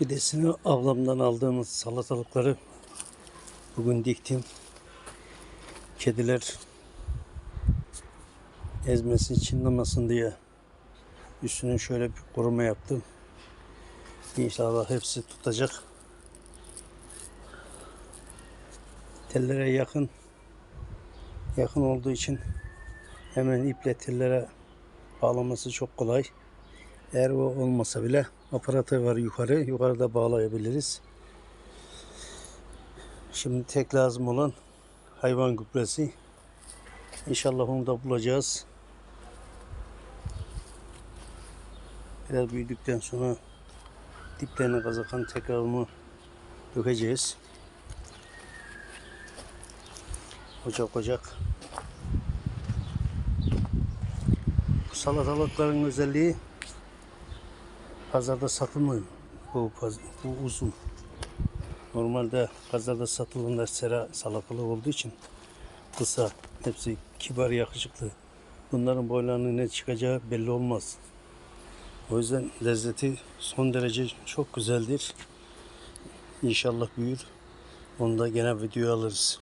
Fidesini ablamdan aldığımız salatalıkları bugün diktim. Kediler ezmesin, çınlamasın diye üstüne şöyle bir koruma yaptım. İnşallah hepsi tutacak. Tellere yakın yakın olduğu için hemen iple tellere bağlaması çok kolay. Eğer o olmasa bile aparatı var yukarı. Yukarıda bağlayabiliriz. Şimdi tek lazım olan hayvan gübresi. İnşallah onu da bulacağız. Biraz büyüdükten sonra diplerine kazakan tekrar onu dökeceğiz. Ocak ocak. Salatalıkların özelliği pazarda satılmıyor. Bu, bu uzun. Normalde pazarda satılanlar sera salatalık olduğu için kısa, hepsi kibar, yakışıklı. Bunların boylarının ne çıkacağı belli olmaz. O yüzden lezzeti son derece çok güzeldir. İnşallah büyür. Onu da gene video alırız.